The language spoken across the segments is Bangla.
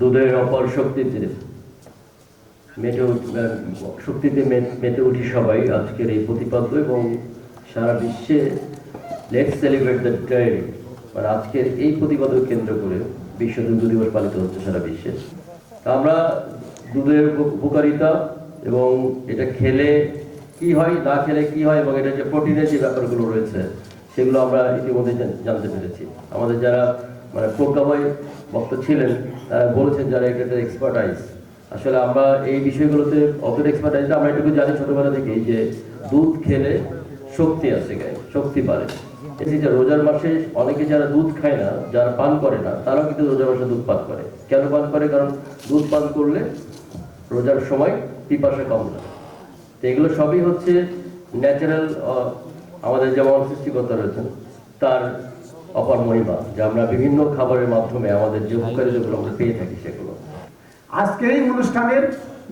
দুধের অপর শক্তিতে মেতে শক্তিতে মেতে উঠি সবাই আজকের এই প্রতিপাদ্য এবং সারা বিশ্বে লেট সেলিব্রেট দ্য ডায়েরি মানে আজকের এই প্রতিপাদ্য কেন্দ্র করে বিশ্ব দুগ্ধ দিবস পালিত হচ্ছে সারা বিশ্বে। আমরা দুধের উপকারিতা এবং এটা খেলে কি হয়, না খেলে কি হয় এবং এটা যে প্রোটিনের যে ব্যাপারগুলো রয়েছে, সেগুলো আমরা ইতিমধ্যে জানতে পেরেছি। আমাদের যারা মানে প্রজ্ঞাময় বক্তা ছিলেন তারা বলেছেন যারা এটা এক্সপার্টাইজ আসলে আমরা এই বিষয়গুলোতে অতটা এক্সপার্টাইজ আমরা এটুকু জানি ছোটবেলা থেকেই যে দুধ খেলে শক্তি আছে গায়ে, শক্তি বাড়ে এই যে রোজার মাসে অনেকে যারা দুধ খায় না, যারা পান করে না, তারাও কিন্তু রোজার মাসে দুধ পান করে। কেন পান করে? কারণ দুধ পান করলে রোজার সময় পিপাসা কম লাগে তো এগুলো সবই হচ্ছে ন্যাচারাল আমাদের যেমন সৃষ্টিকর্তা রয়েছেন, তার অপার মহিমা, যে আমরা বিভিন্ন খাবারের মাধ্যমে আমাদের যে উপকারিতাগুলো আমরা পেয়ে থাকি সেগুলো। আজকের এই অনুষ্ঠানের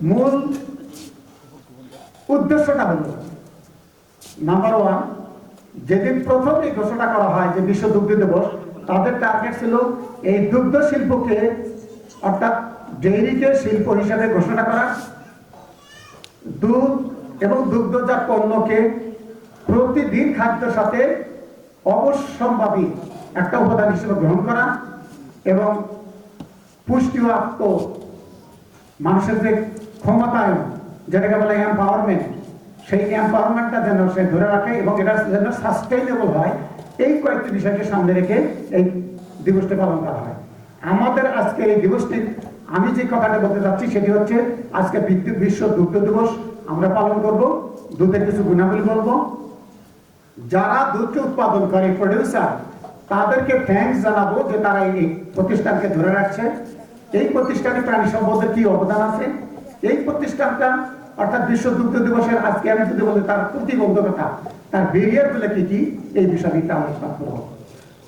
মূল উদ্দেশ্যটা হলো নাম্বার ওয়ান যেদিন প্রথম এই ঘোষণা করা হয় যে বিশ্ব দুগ্ধ দিবস, তাদের টার্গেট ছিল এই দুগ্ধ শিল্পকে, অর্থাৎ ডেইরিকে শিল্প হিসাবে ঘোষণা করা। দুধ এবং দুগ্ধজাত পণ্যকে প্রতিদিন খাদ্যের সাথে অবশ্যম্ভাবী একটা উপাদান হিসেবে গ্রহণ করা এবং পুষ্টিপ্রাপ্ত মানুষের যে ক্ষমতায়ন, যেটাকে বলে এম্পাওয়ারমেন্ট সেই এম্পাওয়ারমেন্টটা যেন সে ধরে রাখে এবং এটা যেন সাস্টেইনেবল হয়, এই কয়েকটি বিষয়কে সামনে রেখে এই দিবসটি পালন করা হয়। আমাদের আজকে এই দিবসটি আমি যে কথাটা বলতে চাচ্ছি সেটি হচ্ছে, আজকে বিদ্যুৎ বিশ্ব দুগ্ধ দিবস, আমরা পালন করব, দুধের কিছু গুণাবলী বলব যারা দুধকে উৎপাদন করে প্রডিউসার তাদেরকে থ্যাঙ্কস জানাব যে তারা এই প্রতিষ্ঠানকে ধরে রাখছে। এই প্রতিষ্ঠানে প্রাণী সম্পদের কি অবদান আছে? এই প্রতিষ্ঠানটা অর্থাৎ বিশ্ব দুগ্ধ দিবসের আজকে আমি যদি বলি, তার প্রতিবন্ধকতা, তার বেরিয়ারগুলো কি কি? এই বিষয়ে একটু আলোচনা করব।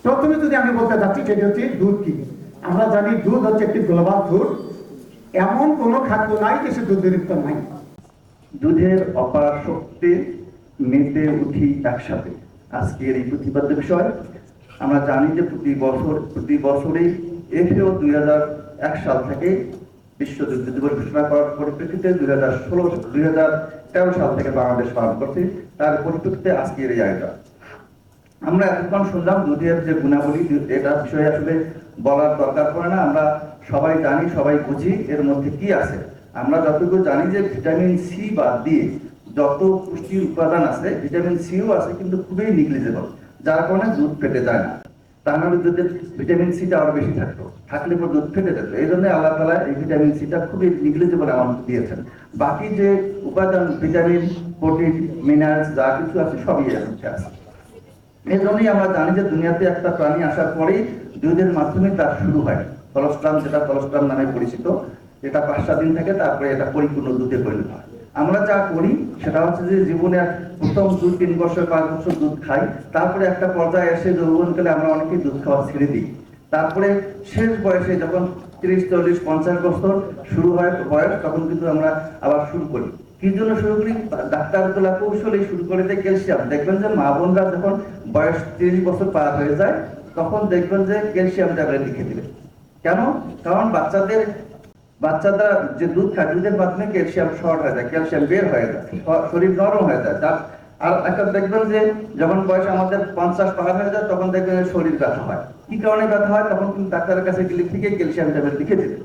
প্রথমে যদি আমি বলতে চাচ্ছি সেটি হচ্ছে দুধ কি? আমরা জানি দুধ হচ্ছে একটি গ্লোবাল ফুড এমন কোনো খাদ্য নাই যে সে দুধেরিক্ত নাই। দুধের অপার শক্তি মেতে উঠি একসাথে। আজকের এই প্রতিপাদ্য বিষয়, আমরা জানি যে প্রতি বছর, প্রতি বছরেই এফএও দুই হাজার এক সাল থেকে বিশ্ব দুগ্ধ দিবস ঘোষণা করার পরিপ্রেক্ষিতে দুই হাজার ষোলো, দুই হাজার তেরো সাল থেকে বাংলাদেশ পালন করছে। তার পরিপ্রেক্ষিতে আজকের এই আয়োজন। আমরা এতক্ষণ শুনলাম দুধের যে গুণাবলী, এটা বিষয়ে আসলে বলার দরকার পড়ে না। আমরা সবাই জানি, সবাই বুঝি এর মধ্যে কি আছে। আমরা যতটুকু জানি যে ভিটামিন সি বাদ দিয়ে যত পুষ্টির উপাদান আছে, ভিটামিন সিও আছে, কিন্তু খুবই নিগলিজেবল যার কারণে দুধ ফেটে যায় না। তার মানে দুধের ভিটামিন সিটা আরও বেশি থাকতো। থাকলে পর দুধ ফেটে যেত। এই জন্য আল্লাহ তালা এই ভিটামিন সিটা খুবই নিগলিজেবল আমাদের দিয়েছেন। বাকি যে উপাদান, ভিটামিন, প্রোটিন মিনারেলস যা কিছু আছে, সবই আছে। এই জন্যই আমরা জানি যে দুনিয়াতে একটা প্রাণী আসার পরেই দুধের মাধ্যমে তার শুরু হয়। কলস্ট্রাম যেটা কলস্ট্রাম নামে পরিচিত এটা পাঁচ সাত দিন থাকে, তারপরে এটা পরিপূর্ণ দুধে পরিণত হয়। আমরা যা করি, সেটা হচ্ছে যে জীবনে প্রথম দুই, তিন বছর, পাঁচ বছর দুধ খাই। তারপরে একটা পর্যায়ে এসে যৌবনকালে আমরা অনেকেই দুধ খাওয়া ছেড়ে দিই। তারপরে শেষ বয়সে যখন তিরিশ, চল্লিশ, পঞ্চাশ বছর শুরু হয় বয়স, তখন কিন্তু আমরা আবার শুরু করি। কি জন্য শুরু করি? ডাক্তার ডাক্তারগুলা কৌশলে শুরু করে দেয় ক্যালসিয়াম। দেখবেন যে মা বোনরা যখন বয়স তিরিশ বছর পার হয়ে যায়, তখন দেখবেন যে ক্যালসিয়াম ট্যাবলেট লিখে দিবে। কেন? কারণ বাচ্চাদের বাচ্চারা যে দুধ খায় দুধের মাধ্যমে ক্যালসিয়াম শর্ট হয়ে যায় ক্যালসিয়াম বের হয়ে যায় শরীর নরম হয়ে যায়। তার আর একটা দেখবেন যে যখন বয়স আমাদের পঞ্চাশ পার হয়ে যায় তখন দেখবেন শরীর ব্যথা হয়। কি কারণে ব্যথা হয়? তখন কিন্তু ডাক্তারের কাছে গেলে থেকে ক্যালসিয়াম ট্যাবলেট লিখে দিবে।